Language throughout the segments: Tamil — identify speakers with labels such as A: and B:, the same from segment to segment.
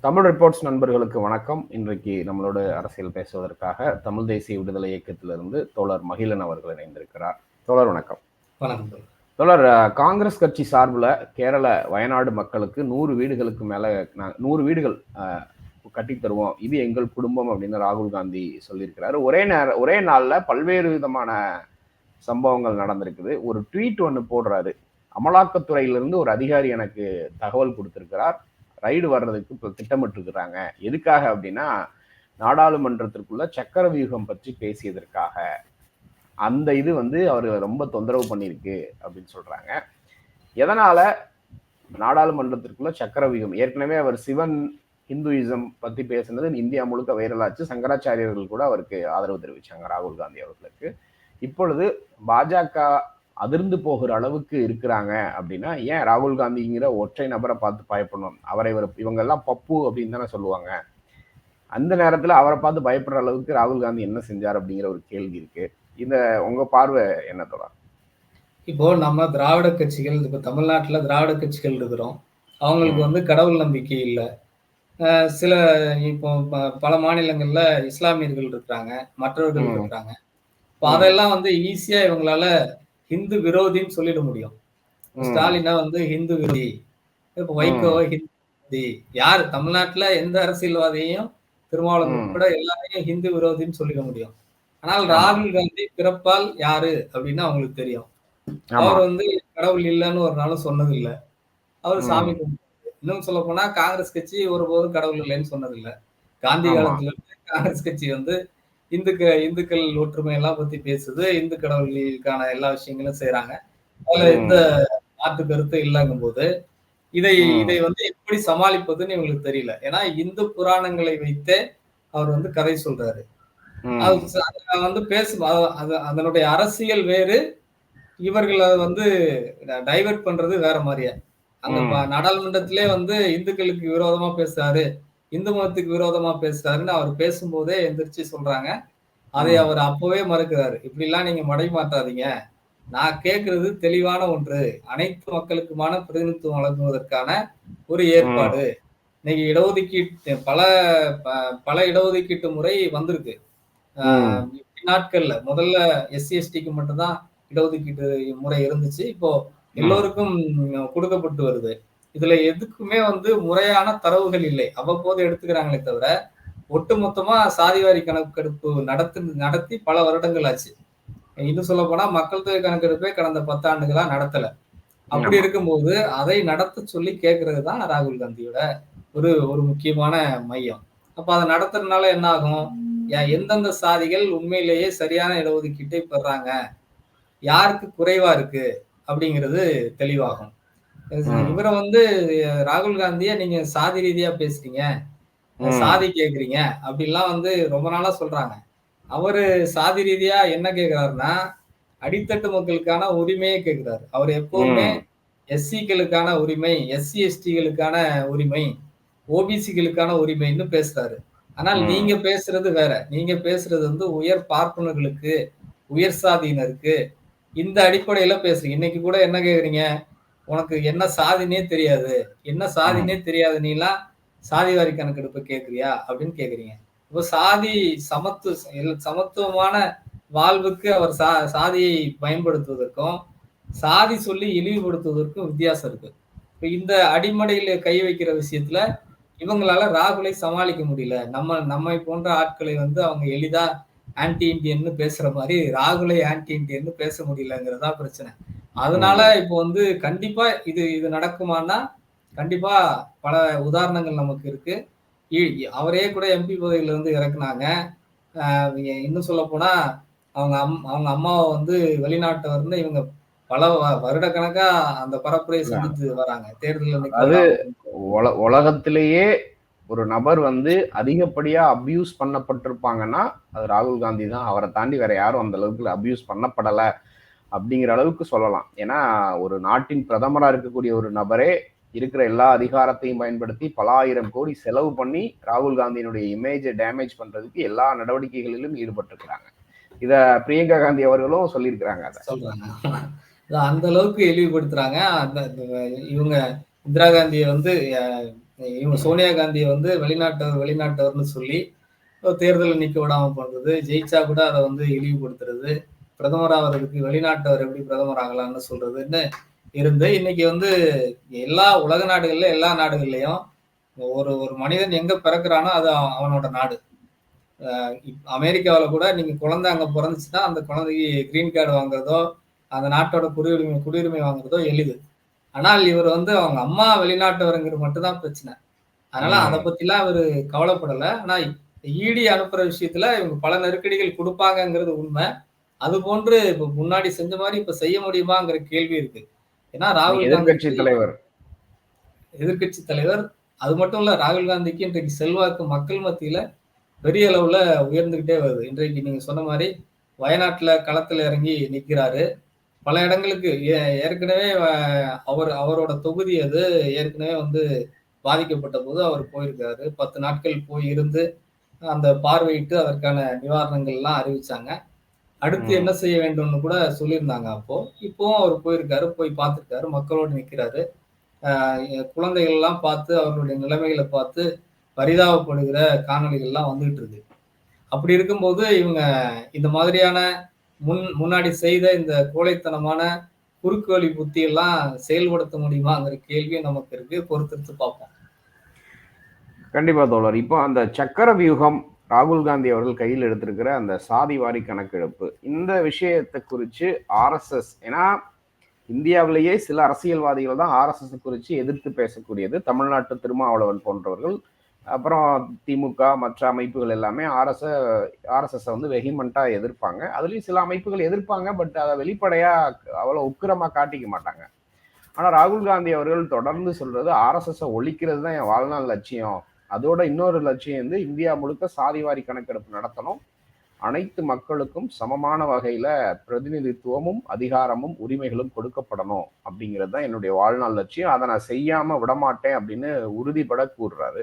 A: தமிழ் ரிப்போர்ட்ஸ் நண்பர்களுக்கு வணக்கம். இன்றைக்கு நம்மளோட அரசியல் பேசுவதற்காக தமிழ் தேசிய விடுதலை இயக்கத்திலிருந்து தோழர் மகிழன் அவர்கள் இணைந்திருக்கிறார். தோழர் வணக்கம்.
B: வணக்கம்
A: தோழர். காங்கிரஸ் கட்சி சார்பில் கேரள வயநாடு மக்களுக்கு நூறு வீடுகளுக்கு மேலே நூறு வீடுகள் அஹ், கட்டித் தருவோம். இது எங்கள் குடும்பம் அப்படின்னு ராகுல் காந்தி சொல்லியிருக்கிறாரு. ஒரே நேர ஒரே நாளில் பல்வேறு விதமான சம்பவங்கள் நடந்திருக்குது. ஒரு ட்வீட் ஒன்று போடுறாரு. அமலாக்கத்துறையிலிருந்து ஒரு அதிகாரி எனக்கு தகவல் கொடுத்திருக்கிறார். ரைடு வர்றதுக்கு இப்போ திட்டமிட்டிருக்கிறாங்க. எதுக்காக அப்படின்னா நாடாளுமன்றத்திற்குள்ள சக்கர வியூகம் பற்றி பேசியதற்காக. அந்த இது வந்து அவர் ரொம்ப தொந்தரவு பண்ணியிருக்கு அப்படின்னு சொல்றாங்க. எதனால? நாடாளுமன்றத்திற்குள்ள சக்கர வியூகம் ஏற்கனவே அவர் சிவன் ஹிந்துயிசம் பத்தி பேசுனது இந்தியா முழுக்க வைரலாச்சு சங்கராச்சாரியர்கள் கூட அவருக்கு ஆதரவு தெரிவிச்சாங்க ராகுல் காந்தி அவர்களுக்கு. இப்பொழுது பாஜக அதிர்ந்து போகிற அளவுக்கு இருக்கிறாங்க அப்படின்னா ஏன் ராகுல் காந்திங்கிற ஒற்றை நபரை பார்த்து பயப்படணும்? அவரை இவர் இவங்கெல்லாம் பப்பு அப்படின்னு தானே சொல்லுவாங்க. அந்த நேரத்துல அவரை பார்த்து பயப்படுற அளவுக்கு ராகுல் காந்தி என்ன செஞ்சார் அப்படிங்கிற ஒரு கேள்வி இருக்கு. இந்த உங்க பார்வை என்ன தோழா?
B: இப்போ நம்ம திராவிட கட்சிகள் இப்போ தமிழ்நாட்டுல திராவிட கட்சிகள் இருக்கிறோம். அவங்களுக்கு வந்து கடவுள் நம்பிக்கை இல்லை. சில இப்போ பல மாநிலங்கள்ல இஸ்லாமியர்கள் இருக்கிறாங்க மற்றவர்கள். இருக்கிறாங்க. இப்போ அதெல்லாம் வந்து ஈஸியா இவங்களால ஹிந்து விரோதின்னு சொல்லிட முடியும். ஸ்டாலினா வந்து ஹிந்து விரோதி இப்போ வைகோவை ஹிந்து யார் தமிழ்நாட்டுல எந்த அரசியல்வாதியையும் திருமாவளவன்
A: ம்.
B: கூட எல்லாரையும் ஹிந்து விரோதின்னு சொல்லிட முடியும் ஆனால். ராகுல் காந்தி பிறப்பால் யாரு அப்படின்னு அவங்களுக்கு தெரியும் அவர் வந்து கடவுள் இல்லைன்னு ஒரு நாளும் சொன்னது இல்ல அவர். சாமி. இன்னும் சொல்ல போனா காங்கிரஸ் கட்சி ஒருபோதும் கடவுள் இல்லைன்னு சொன்னது இல்ல காந்தி. காலத்துல காங்கிரஸ் கட்சி வந்து இந்துக்க இந்துக்கள் ஒற்றுமை எல்லாம் பத்தி பேசுது இந்து கடவுளுக்கான எல்லா விஷயங்களும் செய்யறாங்க அதுல. எந்த மாற்று கருத்து இல்லைங்கும் போது இதை. இதை வந்து எப்படி சமாளிப்பதுன்னு இவங்களுக்கு தெரியல ஏன்னா இந்து புராணங்களை வைத்தே அவர் வந்து கதை சொல்றாரு. அது வந்து பேசும் அது அதனுடைய அரசியல் வேறு இவர்கள் அதை வந்து டைவர்ட் பண்றது வேற மாதிரியா. ப- நாடாளுமன்றத்திலே வந்து இந்துக்களுக்கு விரோதமா பேசுறாரு இந்து மதத்துக்கு விரோதமா பேசுறாருன்னு அவர் பேசும்போதே எந்திரிச்சு சொல்றாங்க. அதை. அவர் அப்பவே மறுக்கிறாரு. இப்படி எல்லாம் நீங்க மடை மாற்றாதீங்க நான் கேட்கறது தெளிவான ஒன்று. அனைத்து மக்களுக்குமான பிரதிநிதித்துவம் வழங்குவதற்கான ஒரு ஏற்பாடு. இன்னைக்கு இடஒதுக்கீட்டு பல பல இடஒதுக்கீட்டு முறை வந்திருக்கு. ஆஹ் நாட்கள்ல முதல்ல எஸ்சி எஸ்டிக்கு மட்டும்தான் இடஒதுக்கீட்டு முறை இருந்துச்சு. இப்போ எல்லோருக்கும் கொடுக்கப்பட்டு வருது. இதுல எதுக்குமே வந்து முறையான தரவுகள் இல்லை. அவ்வப்போது எடுத்துக்கிறாங்களே தவிர ஒட்டுமொத்தமா சாதிவாரி கணக்கெடுப்பு நடத்து நடத்தி பல வருடங்கள் ஆச்சு. இன்னும் சொல்ல போனா மக்கள் தொகை கணக்கெடுப்பே கடந்த பத்தாண்டுகளா நடத்தல. அப்படி. இருக்கும்போது அதை நடத்த சொல்லி கேட்கறது தான் ராகுல் காந்தியோட ஒரு ஒரு முக்கியமான மையம். அப்ப அதை நடத்துறதுனால என்ன ஆகும்? எந்தெந்த சாதிகள் உண்மையிலேயே சரியான இடஒதுக்கீட்டை பெறாங்க? யாருக்கு குறைவா இருக்கு? அப்படிங்கிறது தெளிவாகும். இவரை வந்து ராகுல் காந்திய நீங்க சாதி ரீதியா பேசுறீங்க. சாதி கேக்குறீங்க. அப்படிலாம் வந்து ரொம்ப நாளா சொல்றாங்க. அவரு சாதி ரீதியா என்ன கேக்குறாருன்னா அடித்தட்டு மக்களுக்கான உரிமையே கேக்குறாரு. அவர் எப்பவுமே
A: ம்.
B: எஸ்சிகளுக்கான உரிமை எஸ்சி எஸ்டிகளுக்கான உரிமை ஓபிசிகளுக்கான உரிமைன்னு பேசுறாரு. ஆனால். நீங்க பேசுறது வேற. நீங்க பேசுறது வந்து உயர் பார்ப்பனர்களுக்கு உயர் சாதியினருக்கு இந்த அடிப்படையில பேசுறீங்க. இன்னைக்கு கூட என்ன கேக்குறீங்க? உனக்கு என்ன சாதினே தெரியாது. என்ன சாதினே தெரியாது. நீலாம் சாதிவாரி கணக்கெடுப்பு கேக்குறியா அப்படின்னு கேக்குறீங்க இப்போ சாதி சமத்து சமத்துவமான வாழ்வுக்கு அவர் சா சாதியை பயன்படுத்துவதற்கும் சாதி சொல்லி இழிவுபடுத்துவதற்கும் வித்தியாசம் இருக்கு. இப்ப இந்த அடிமடையில கை வைக்கிற விஷயத்துல இவங்களால ராகுலை சமாளிக்க முடியல. நம்ம நம்மை போன்ற ஆட்களை வந்து அவங்க எளிதா ஆன்டி இந்தியன்னு பேசுற மாதிரி ராகுலை ஆன்டி இந்தியன்னு பேச முடியலங்கிறதா பிரச்சனை. அதனால இப்போ வந்து கண்டிப்பா இது இது நடக்குமான்னா கண்டிப்பா பல உதாரணங்கள் நமக்கு இருக்கு. அவரே கூட எம்பி பதவியில இருந்து இறக்குனாங்க. இன்னும் சொல்ல போனா அவங்க அம் அவங்க அம்மாவை வந்து வெளிநாட்டவர்னு இவங்க பல வருட கணக்கா அந்த பரப்புரையை செஞ்சுட்டு வராங்க. தேர்தல்
A: அது உல உலகத்திலேயே ஒரு நபர் வந்து அதிகப்படியா அபியூஸ் பண்ணப்பட்டிருப்பாங்கன்னா அது ராகுல் காந்தி தான். அவரை தாண்டி வேற யாரும் அந்த அளவுக்கு அபியூஸ் பண்ணப்படல. அப்படிங்கிற அளவுக்கு சொல்லலாம். ஏன்னா ஒரு நாட்டின் பிரதமராக இருக்கக்கூடிய ஒரு நபரே இருக்கிற எல்லா அதிகாரத்தையும் பயன்படுத்தி பல ஆயிரம் கோடி செலவு பண்ணி ராகுல் காந்தியினுடைய இமேஜை டேமேஜ் பண்றதுக்கு எல்லா நடவடிக்கைகளிலும் ஈடுபட்டிருக்கிறாங்க. இத பிரியங்கா காந்தி அவர்களும் சொல்லியிருக்கிறாங்க அதை.
B: சொல்றாங்க. அந்த அளவுக்கு இழிவுபடுத்துறாங்க. அந்த இவங்க இந்திரா காந்தியை வந்து இவங்க சோனியா காந்தியை வந்து வெளிநாட்டவர் வெளிநாட்டவர்னு சொல்லி தேர்தலில் நிற்க விடாம பண்றது ஜெயிச்சா கூட அதை வந்து இழிவுபடுத்துறது. பிரதமர் ஆகிறதுக்கு வெளிநாட்டவர் எப்படி பிரதமர் ஆகலாம்னு சொல்றதுன்னு இருந்து இன்னைக்கு வந்து எல்லா உலக நாடுகள்ல எல்லா நாடுகள்லயும் ஒரு ஒரு மனிதன் எங்க பிறக்கிறானோ அது அவ- அவனோட நாடு. அமெரிக்காவுல கூட நீங்க குழந்தை அங்க பிறந்துச்சுன்னா அந்த குழந்தைக்கு கிரீன் கார்டு வாங்குறதோ அந்த நாட்டோட குடியுரிமை குடியுரிமை வாங்குறதோ எளிது. ஆனால் இவர் வந்து அவங்க அம்மா வெளிநாட்டவருங்கிறது மட்டும்தான் பிரச்சனை. அதனால. அதை பத்திலாம் அவரு கவலைப்படல. ஆனா ஈடி அனுப்புற விஷயத்துல இவங்க பல நெருக்கடிகள் கொடுப்பாங்கங்கிறது உண்மை. அது போன்று இப்ப முன்னாடி செஞ்ச மாதிரி இப்ப செய்ய முடியுமாங்கிற கேள்வி இருக்கு. ஏன்னா ராகுல்
A: எதிர்கட்சி தலைவர்.
B: எதிர்க்கட்சி தலைவர். அது மட்டும் இல்ல ராகுல் காந்திக்கு இன்றைக்கு செல்வாக்கு மக்கள் மத்தியில பெரிய அளவுல உயர்ந்துகிட்டே வருது. இன்றைக்கு நீங்க சொன்ன மாதிரி வயநாட்டுல களத்துல இறங்கி நிக்கிறாரு. பல இடங்களுக்கு ஏற்கனவே அவர் அவரோட தொகுதி அது ஏற்கனவே வந்து பாதிக்கப்பட்ட போது அவர் போயிருக்காரு. பத்து நாட்கள் போய் இருந்து அந்த பார்வையிட்டு அதற்கான நிவாரணங்கள் எல்லாம் அறிவிச்சாங்க. அடுத்து. என்ன செய்ய வேண்டும்னு கூட சொல்லியிருந்தாங்க அப்போ. இப்போவும் அவர் போயிருக்காரு போய் பார்த்துருக்காரு மக்களோடு நிற்கிறாரு ஆஹ் குழந்தைகள் எல்லாம் பார்த்து அவர்களுடைய நிலைமைகளை பார்த்து பரிதாபப்படுகிற காணொளிகள் எல்லாம் வந்துகிட்டு இருக்கு. அப்படி இருக்கும்போது இவங்க இந்த மாதிரியான முன் முன்னாடி செய்த இந்த கோழைத்தனமான குறுக்கு வழி புத்தி எல்லாம் செயல்படுத்த முடியுமாங்கிற கேள்வி நமக்கு இருக்கு. பொறுத்திருந்து பார்ப்போம்.
A: கண்டிப்பா தோழர். இப்போ அந்த சக்கர வியூகம் ராகுல் காந்தி அவர்கள் கையில் எடுத்திருக்கிற அந்த சாதிவாரி கணக்கெடுப்பு. இந்த விஷயத்தை குறித்து ஆர்எஸ்எஸ் ஏன்னா இந்தியாவிலேயே சில அரசியல்வாதிகள் தான் ஆர்எஸ்எஸ் குறித்து எதிர்த்து பேசக்கூடியது. தமிழ்நாட்டு திருமாவளவன் போன்றவர்கள் அப்புறம் திமுக மற்ற அமைப்புகள் எல்லாமே ஆர்எஸ் ஆர்எஸ்எஸ்ஸை வந்து வெஹிமெண்ட்டாக எதிர்ப்பாங்க. அதுலேயும் சில அமைப்புகள் எதிர்ப்பாங்க பட் அதை வெளிப்படையாக அவ்வளோ உக்கிரமாக காட்டிக்க மாட்டாங்க. ஆனால் ராகுல் காந்தி அவர்கள் தொடர்ந்து சொல்கிறது ஆர்எஸ்எஸ்ஸை ஒழிக்கிறது தான் என் வாழ்நாள் லட்சியம். அதோட இன்னொரு லட்சியம் வந்து இந்தியா முழுக்க சாதிவாரி கணக்கெடுப்பு நடத்தணும். அனைத்து மக்களுக்கும் சமமான வகையில பிரதிநிதித்துவமும் அதிகாரமும் உரிமைகளும் கொடுக்கப்படணும் அப்படிங்கிறது தான் என்னுடைய வாழ்நாள் லட்சியம். அதை நான் செய்யாம விடமாட்டேன் அப்படின்னு உறுதிபட கூறுறாரு.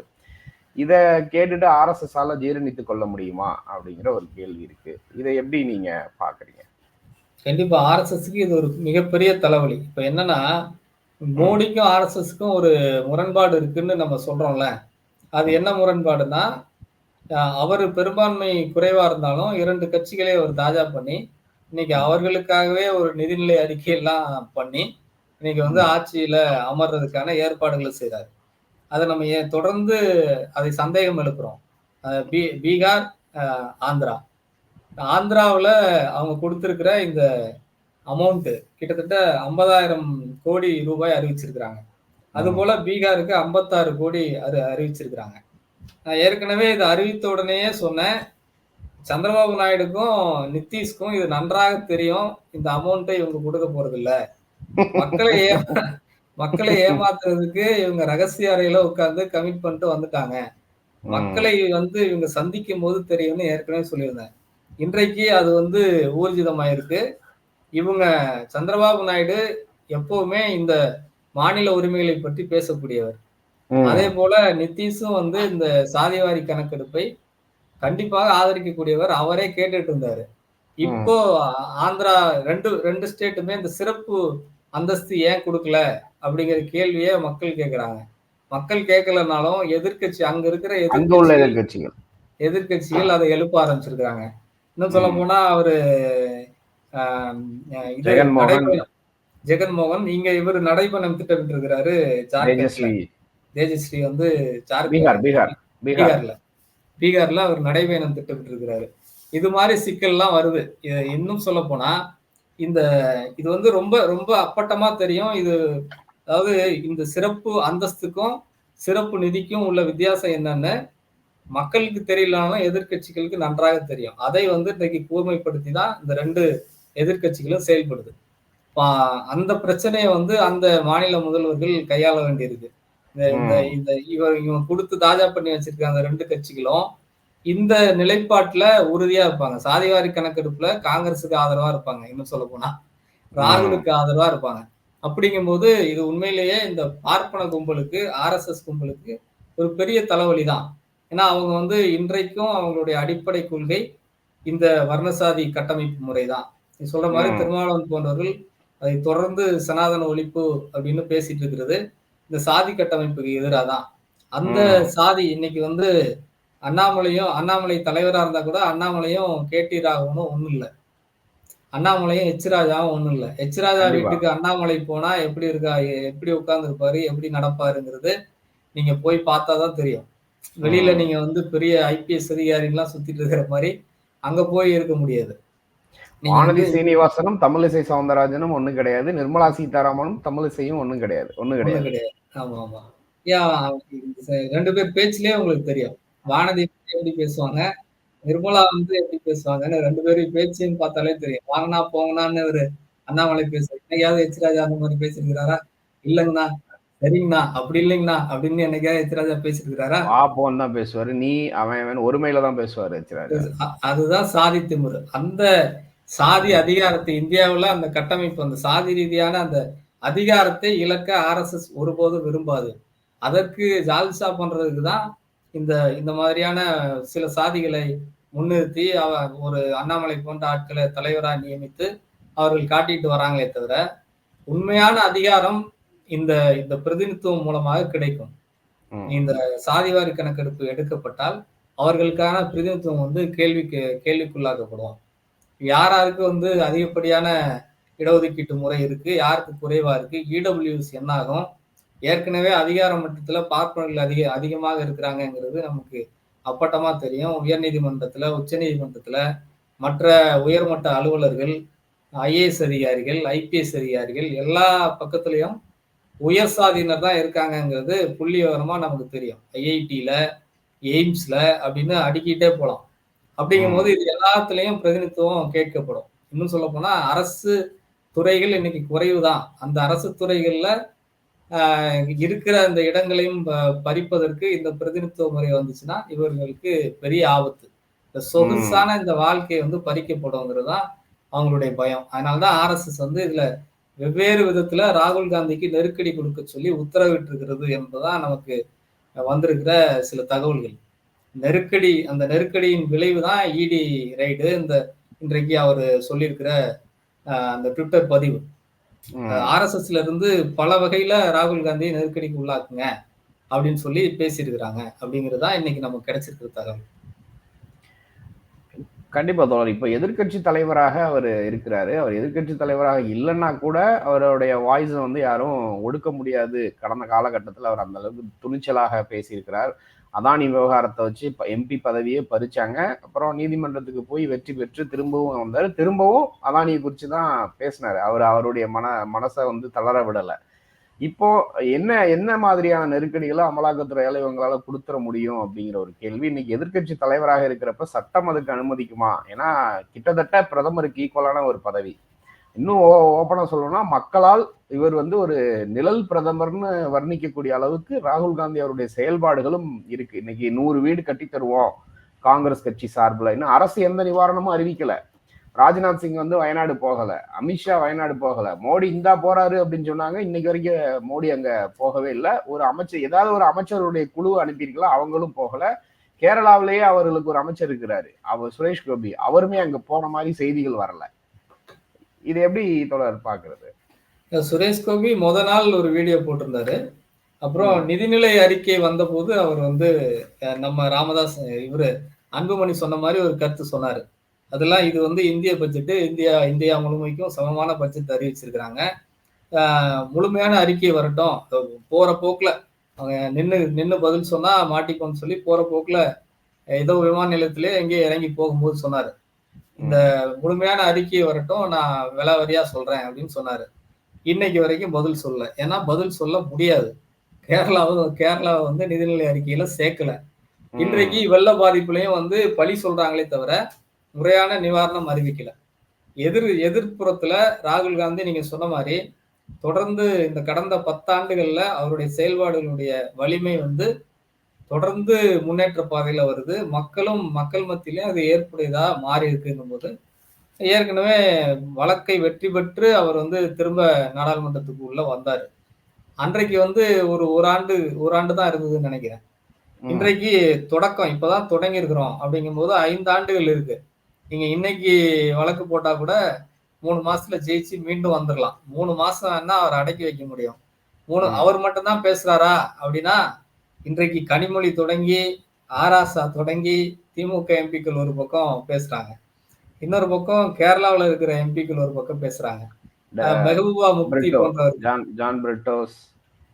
A: இதை கேட்டுட்டு ஆர்எஸ்எஸ் ஆல கொள்ள முடியுமா அப்படிங்கிற ஒரு கேள்வி இருக்கு. இதை எப்படி நீங்க பாக்குறீங்க
B: கண்டிப்பா ஆர்எஸ்எஸ்க்கு இது ஒரு மிகப்பெரிய தலைவலி. இப்ப என்னன்னா மோடிக்கும் ஆர்எஸ்எஸ்க்கும் ஒரு முரண்பாடு இருக்குன்னு நம்ம சொல்றோம்ல. அது என்ன முரண்பாடுனா அவர் பெரும்பான்மை குறைவா இருந்தாலும் இரண்டு கட்சிகளை அவர் தாஜா பண்ணி இன்னைக்கு அவர்களுக்காகவே ஒரு நிதிநிலை அறிக்கை எல்லாம் பண்ணி இன்னைக்கு வந்து ஆட்சியில அமர்றதுக்கான ஏற்பாடுகளை செய்கிறார் அதை நம்ம ஏன் தொடர்ந்து அதை சந்தேகம் எழுப்புறோம். பீ பீகார் ஆந்திரா. ஆந்திராவில் அவங்க கொடுத்துருக்கிற இந்த அமௌண்ட்டு கிட்டத்தட்ட ஐம்பதாயிரம் கோடி ரூபாய் அறிவிச்சிருக்கிறாங்க. அது போல பீகாருக்கு ஐம்பத்தாறு கோடி அறி அறிவிச்சிருக்கிறாங்க. நான் ஏற்கனவே இதை அறிவித்த உடனேயே சொன்னேன். சந்திரபாபு நாயுடுக்கும் நிதிஷ்க்கும் இது நன்றாக தெரியும். இந்த அமௌண்ட்டை இவங்க கொடுக்க போறது இல்ல மக்களை ஏமா மக்களை ஏமாத்துறதுக்கு இவங்க ரகசிய அறையில உட்காந்து கமிட் பண்ணிட்டு வந்துட்டாங்க. மக்களை வந்து இவங்க சந்திக்கும் போது தெரியும்னு ஏற்கனவே சொல்லியிருந்தேன். இன்றைக்கு அது வந்து ஊர்ஜிதமாயிருக்கு. இவங்க சந்திரபாபு நாயுடு எப்பவுமே இந்த மாநில உரிமைகளை பற்றி பேசக்கூடியவர். அதே போல நிதிஷும் வந்து இந்த சாதிவாரி கணக்கெடுப்பை கண்டிப்பாக ஆதரிக்கக்கூடியவர் அவரே கேட்டுட்டு இருந்தாரு. இப்போ ஆந்திரா ரெண்டு ரெண்டு ஸ்டேட்டுமே இந்த சிறப்பு அந்தஸ்து ஏன் கொடுக்கல அப்படிங்கிற கேள்வியே மக்கள் கேக்குறாங்க. மக்கள் கேட்கலனாலும் எதிர்கட்சி அங்க இருக்கிற
A: எதிர்கட்சிகள்
B: எதிர்கட்சிகள் அதை எழுப்ப ஆரம்பிச்சிருக்காங்க. இன்னும் சொல்ல போனா அவரு
A: ஜெகன்மோகன்
B: இங்க இவர் நடைபயணம் திட்டமிட்டு இருக்கிறாரு
A: தேஜஸ்வி.
B: தேஜஸ்ரீ வந்து
A: பீகார் பீகார்
B: பீகார்ல. பீகார்ல அவர் நடைபயணம் திட்டமிட்டு இருக்கிறாரு இது மாதிரி சிக்கல்லாம் வருது. இன்னும் சொல்ல போனா இந்த இது வந்து ரொம்ப ரொம்ப அப்பட்டமா தெரியும். இது அதாவது இந்த சிறப்பு அந்தஸ்துக்கும் சிறப்பு நிதிக்கும் உள்ள வித்தியாசம் என்னன்னு மக்களுக்கு தெரியலனாலும் எதிர்கட்சிகளுக்கு நன்றாக தெரியும். அதை வந்து இன்னைக்கு கூர்மைப்படுத்தி தான் இந்த ரெண்டு எதிர்கட்சிகளும் செயல்படுது. அந்த பிரச்சனையை வந்து அந்த மாநில முதல்வர்கள் கையாள வேண்டியிருக்கு. இந்த இந்த இவர் இவங்க கொடுத்து தாஜா பண்ணி வச்சிருக்க அந்த ரெண்டு கட்சிகளும் இந்த நிலைப்பாட்டுல உறுதியா இருப்பாங்க. சாதிவாரி கணக்கெடுப்புல காங்கிரஸுக்கு ஆதரவா இருப்பாங்க இன்னும் சொல்ல போனா ராகுலுக்கு ஆதரவா இருப்பாங்க. அப்படிங்கும்போது இது உண்மையிலேயே இந்த பார்ப்பன கும்பலுக்கு ஆர்எஸ்எஸ் கும்பலுக்கு ஒரு பெரிய தலைவலி தான் ஏன்னா அவங்க வந்து இன்றைக்கும் அவங்களுடைய அடிப்படை கொள்கை இந்த வர்ணசாதி கட்டமைப்பு முறை தான் நீ சொல்ற மாதிரி திருமாவளவன் போன்றவர்கள் அதை தொடர்ந்து சனாதன ஒழிப்பு அப்படின்னு பேசிட்டு இருக்கிறது. இந்த சாதி கட்டமைப்புக்கு எதிராக தான். அந்த. சாதி இன்னைக்கு வந்து அண்ணாமலையும் அண்ணாமலை தலைவரா இருந்தா கூட அண்ணாமலையும் கேடி ராகவனும் ஒண்ணும் இல்ல. அண்ணாமலையும் எச். ராஜாவும் ஒண்ணும் இல்ல. எச். ராஜா. வீட்டுக்கு அண்ணாமலை போனா எப்படி இருக்கா எப்படி உட்கார்ந்து இருப்பாரு எப்படி நடப்பாருங்கிறது நீங்க போய் பார்த்தாதான் தெரியும். வெளியில. நீங்க வந்து பெரிய ஐபிஎஸ் அதிகாரிலாம் சுத்திட்டு இருக்கிற மாதிரி அங்க போய் இருக்க முடியாது.
A: வானதி சீனிவாசனும் தமிழிசை சவுந்தரராஜனும் ஒண்ணும் கிடையாது. நிர்மலா சீதாராமனும் தமிழிசையும் ஒண்ணும் கிடையாது. ஒண்ணும் கிடையாது.
B: ஆமா ஆமா. ரெண்டு பேர் பேச்சுலயே உங்களுக்கு தெரியும். வானதி எப்படி பேசுவாங்க? நிர்மலா வந்து எப்படி பேசுவாங்கன்னு ரெண்டு பேரும் பேச்சையும் பார்த்தாலே தெரியும். வாங்கனா போங்கனான்னு ஒரு அண்ணாமலை பேச என்னையாவது எச் ராஜா அந்த மாதிரி பேசிருக்கிறாரா இல்லைங்கண்ணா. சரிங்கண்ணா. அப்படி இல்லைங்கண்ணா. அப்படின்னு என்னைக்காவது எச் ராஜா பேசிருக்கிறாரா
A: வா போன்னு தான் பேசுவாரு. நீ அவன் ஒருமையில தான் பேசுவாரு எச்ராஜா
B: அதுதான் சாதி திமிரு. அந்த சாதி அதிகாரத்தை இந்தியாவுல அந்த கட்டமைப்பு அந்த சாதி ரீதியான அந்த அதிகாரத்தை இழக்க ஆர்எஸ்எஸ் ஒருபோதும் விரும்பாது. அதற்கு ஜால்சா பண்றதுக்கு தான் இந்த இந்த மாதிரியான சில சாதிகளை முன்னிறுத்தி அவ ஒரு அண்ணாமலை போன்ற ஆட்களை தலைவராக நியமித்து அவர்கள் காட்டிட்டு வராங்களே தவிர உண்மையான அதிகாரம் இந்த இந்த பிரதிநிதித்துவம் மூலமாக கிடைக்கும். இந்த சாதிவாரி கணக்கெடுப்பு எடுக்கப்பட்டால் அவர்களுக்கான பிரதிநிதித்துவம் வந்து கேள்விக்கு கேள்விக்குள்ளாக்கப்படும் யார் யாருக்கு வந்து அதிகப்படியான இடஒதுக்கீட்டு முறை இருக்கு? யாருக்கு குறைவா இருக்கு? இடபிள்யூஎஸ் என்ன ஆகும் ஏற்கனவே அதிகார மட்டத்தில் பார்ப்பனர்கள் அதிக அதிகமாக இருக்கிறாங்கங்கிறது நமக்கு அப்பட்டமா தெரியும். உயர்நீதிமன்றத்தில் உச்சநீதிமன்றத்தில் மற்ற உயர்மட்ட அலுவலர்கள் ஐஏஎஸ் அதிகாரிகள் ஐபிஎஸ் அதிகாரிகள் எல்லா பக்கத்துலேயும் உயர் சாதியினர் தான் இருக்காங்கங்கிறது புள்ளி விவரமாக நமக்கு தெரியும். ஐஐடியில் எய்ம்ஸில் அப்படின்னு அடுக்கிட்டே போகலாம் அப்படிங்கும் போது இது எல்லாத்துலயும் பிரதிநிதித்துவம் கேட்கப்படும். இன்னும் சொல்ல போனா அரசு துறைகள் இன்னைக்கு குறைவுதான். அந்த அரசு துறைகள்ல இருக்கிற அந்த இடங்களையும் பறிப்பதற்கு இந்த பிரதிநிதித்துவ முறை வந்துச்சுன்னா இவர்களுக்கு பெரிய ஆபத்து. இந்த சொகுசான இந்த வாழ்க்கை வந்து பறிக்கப்படுங்கிறது தான் அவங்களுடைய பயம். அதனாலதான் ஆர்எஸ்எஸ் வந்து இதுல வெவ்வேறு விதத்துல ராகுல் காந்திக்கு நெருக்கடி கொடுக்க சொல்லி உத்தரவிட்டு இருக்கிறது என்பதுதான் நமக்கு வந்திருக்கிற சில தகவல்கள். நெருக்கடி அந்த நெருக்கடியின் விளைவு தான் இடி ரைடு இந்த இன்றைக்கு அவர் சொல்லியிருக்கிற அந்த ட்விட்டர் பதிவு. ஆர்எஸ்எஸ்ல இருந்து பல வகையில ராகுல் காந்தியை நெருக்கடிக்கு உள்ளாக்குங்க அப்படின்னு சொல்லி பேசியிருக்கிறாங்க அப்படிங்கிறது தான் இன்னைக்கு நமக்கு கிடைச்சிருக்கிற தகவல்
A: கண்டிப்பா தோழர். இப்ப எதிர்க்கட்சி தலைவராக அவர் இருக்கிறாரு. அவர் எதிர்க்கட்சி தலைவராக இல்லைன்னா கூட அவருடைய வாய்ஸை வந்து யாரும் ஒடுக்க முடியாது. கடந்த காலகட்டத்தில் அவர் அந்த அளவுக்கு துணிச்சலாக பேசியிருக்கிறார். அதானி விவகாரத்தை வச்சு எம்பி பதவியே பறிச்சாங்க. அப்புறம் நீதிமன்றத்துக்கு போய் வெற்றி பெற்று திரும்பவும் வந்தார். திரும்பவும் அதானியை குறித்து தான் பேசினார். அவர் அவருடைய மன மனசை வந்து தளர விடலை. இப்போ என்ன என்ன மாதிரியான நெருக்கடிகளை அமலாக்கத்துறையால இவங்களால கொடுத்துட முடியும் அப்படிங்கிற ஒரு கேள்வி. இன்னைக்கு எதிர்க்கட்சி தலைவராக இருக்கிறப்ப சட்டம் அதுக்கு அனுமதிக்குமா? ஏன்னா கிட்டத்தட்ட பிரதமருக்கு ஈக்குவலான ஒரு பதவி. இன்னும் ஓப்பனா சொல்லணும்னா மக்களால் இவர் வந்து ஒரு நிழல் பிரதமர்னு வர்ணிக்கக்கூடிய அளவுக்கு ராகுல் காந்தி அவருடைய செயல்பாடுகளும் இருக்கு. இன்னைக்கு நூறு வீடு கட்டி தருவோம் காங்கிரஸ் கட்சி சார்பில். இன்னும் அரசு எந்த நிவாரணமும் அறிவிக்கல. ராஜ்நாத் சிங் வந்து வயநாடு போகல அமித்ஷா வயநாடு போகல. மோடி இந்தா போறாரு அப்படின்னு சொன்னாங்க. இன்னைக்கு வரைக்கும் மோடி அங்க போகவே இல்லை. ஒரு அமைச்சர் ஏதாவது ஒரு அமைச்சருடைய குழு அனுப்பியிருக்கலாம். அவங்களும் போகல. கேரளாவிலேயே அவர்களுக்கு ஒரு அமைச்சர் இருக்கிறாரு. அவர் சுரேஷ் கோபி. அவருமே அங்க போன மாதிரி செய்திகள் வரல. இது எப்படி தொடர் பாக்குறது
B: சுரேஷ் கோபி முத நாள் ஒரு வீடியோ போட்டிருந்தாரு. அப்புறம் நிதிநிலை அறிக்கை வந்தபோது அவர் வந்து நம்ம ராமதாஸ் இவரு அன்புமணி சொன்ன மாதிரி ஒரு கருத்து சொன்னாரு. அதெல்லாம் இது வந்து இந்திய பட்ஜெட் இந்தியா இந்தியா முழுமைக்கும் சமமான பட்ஜெட் அறிவிச்சிருக்கிறாங்க முழுமையான அறிக்கை வரட்டும். போற போக்குல அவங்க நின்று நின்று பதில் சொன்னா மாட்டிக்கோன்னு சொல்லி போற போக்குல ஏதோ விமான நிலையத்திலே எங்கேயோ இறங்கி போகும்போது சொன்னாரு. இந்த முழுமையான அறிக்கை வரட்டும் நான் விலாவரியா சொல்றேன் அப்படின்னு சொன்னாரு. இன்னைக்கு வரைக்கும் பதில் சொல்லல ஏன்னா பதில் சொல்ல முடியாது. கேரளாவும் கேரளாவை வந்து நிதிநிலை அறிக்கையில சேர்க்கல. இன்றைக்கு வெள்ள பாதிப்புலையும் வந்து பழி சொல்றாங்களே தவிர முறையான நிவாரணம் அறிவிக்கல. எதிர் எதிர்ப்புறத்துல ராகுல் காந்தி நீங்க சொன்ன மாதிரி தொடர்ந்து இந்த கடந்த பத்தாண்டுகள்ல அவருடைய செயல்பாடுகளுடைய வலிமை வந்து தொடர்ந்து முன்னேற்ற பாதையில வருது. மக்களும் மக்கள் மத்தியிலும் அது ஏற்புடையதா மாறி இருக்குங்கும் போது ஏற்கனவே வழக்கை வெற்றி பெற்று அவர் வந்து திரும்ப நாடாளுமன்றத்துக்கு உள்ள வந்தாரு. அன்றைக்கு வந்து ஒரு ஒரு ஆண்டு ஒரு ஆண்டு தான் இருந்ததுன்னு நினைக்கிறேன். இன்றைக்கு தொடக்கம் இப்பதான் தொடங்கி இருக்கிறோம் அப்படிங்கும் போது ஐந்து ஆண்டுகள் இருக்கு. நீங்க இன்னைக்கு வழக்கு போட்டா கூட மூணு மாசத்துல ஜெயிச்சு மீண்டும் வந்துடலாம் மூணு மாசம் என்ன அவர் அடக்கி வைக்க முடியும்? மூணு. அவர் மட்டும் தான் பேசுறாரா? அப்படின்னா இன்றைக்கு கனிமொழி தொடங்கி ஆராசா தொடங்கி திமுக எம்பிக்கள் ஒரு பக்கம் பேசுறாங்க. இன்னொரு பக்கம் கேரளாவுல இருக்கிற எம்பிக்கள் ஒரு பக்கம் பேசுறாங்க. மெஹபூபா
A: பிரிட்டோ.
B: போன்றவர்.
A: ஜான் பிரிட்டோஸ்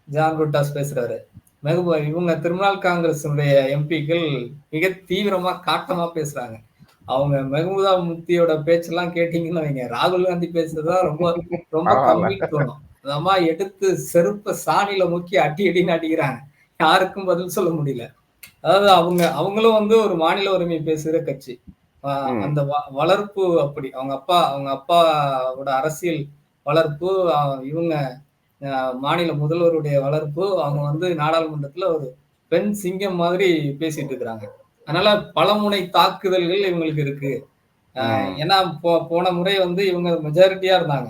B: ஜான் பேசுறாரு. மெஹபூபா இவங்க திரிணாமுல் காங்கிரஸுடைய எம்பிக்கள் மிக தீவிரமா காட்டமா பேசுறாங்க. அவங்க மெஹபூபா முப்தியோட பேச்செல்லாம் கேட்டீங்கன்னு வைங்க. ராகுல் காந்தி பேசுறதுதான் ரொம்ப ரொம்ப. கம்மின்னு தோணும். அந்த அம்மா எடுத்து செருப்ப சாணியில முக்கி அடி அடின்னு அடிக்கிறாங்க. யாருக்கும் பதில் சொல்ல முடியல. அதாவது அவங்க அவங்களும் வந்து ஒரு மாநில உரிமை பேசுகிற கட்சி. அந்த வளர்ப்பு அப்படி. அவங்க அப்பா அவங்க அப்பாவோட அரசியல் வளர்ப்பு இவங்க மாநில முதல்வருடைய வளர்ப்பு அவங்க வந்து நாடாளுமன்றத்துல ஒரு பெண் சிங்கம் மாதிரி பேசிட்டு இருக்கிறாங்க. அதனால பலமுனை தாக்குதல்கள் இவங்களுக்கு இருக்கு. ஏன்னா போ- போன முறை வந்து இவங்க மெஜாரிட்டியா இருந்தாங்க.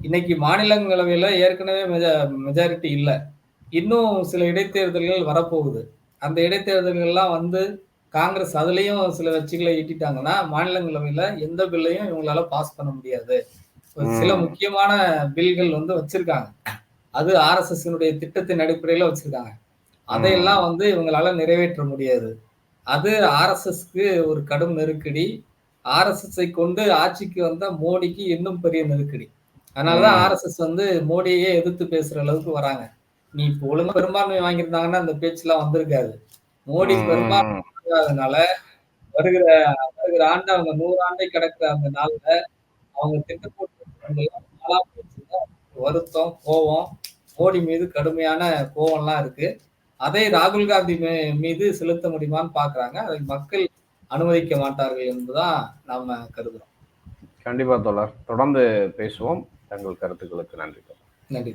B: இன்னைக்கு மாநிலங்களவையில ஏற்கனவே மெஜாரிட்டி இல்ல. இன்னும் சில இடைத்தேர்தல்கள் வரப்போகுது. அந்த இடைத்தேர்தல்கள்லாம் வந்து காங்கிரஸ் அதுலயும் சில கட்சிகளை ஈட்டிட்டாங்கன்னா மாநிலங்களவையில எந்த பில்லையும் இவங்களால பாஸ் பண்ண முடியாது. சில. முக்கியமான பில்கள் வந்து வச்சிருக்காங்க. அது ஆர்எஸ்எஸ் திட்டத்தின் அடிப்படையில வச்சிருக்காங்க. அதையெல்லாம் வந்து இவங்களால நிறைவேற்ற முடியாது. அது ஆர்எஸ்எஸ்க்கு ஒரு கடும் நெருக்கடி. ஆர்எஸ்எஸ்ஐ கொண்டு ஆட்சிக்கு வந்த மோடிக்கு இன்னும் பெரிய நெருக்கடி. அதனாலதான். ஆர்எஸ்எஸ் வந்து மோடியே எதிர்த்து பேசுற அளவுக்கு வராங்க. நீ இப்போ ஒழுங்கா பெரும்பான்மை வாங்கியிருந்தாங்கன்னா அந்த பேச்செல்லாம் வந்திருக்காது. மோடி பெரும்பான்மை
A: ம்.
B: இல்லாதனால வருகிற வருகிற ஆண்டு அவங்க நூறு ஆண்டை கடக்கிற அந்த நாள்ல அவங்க திட்டம் போட்டு வருத்தம் கோபம் மோடி மீது கடுமையான கோபம்லாம் இருக்கு. அதை ராகுல் காந்தி மீது செலுத்த முடியுமான்னு பாக்குறாங்க. அதை மக்கள் அனுமதிக்க மாட்டார்கள் என்பதுதான் நாம கருதுறோம்.
A: கண்டிப்பா தோழர். தொடர்ந்து பேசுவோம். தங்கள் கருத்துக்களுக்கு நன்றி
B: நன்றி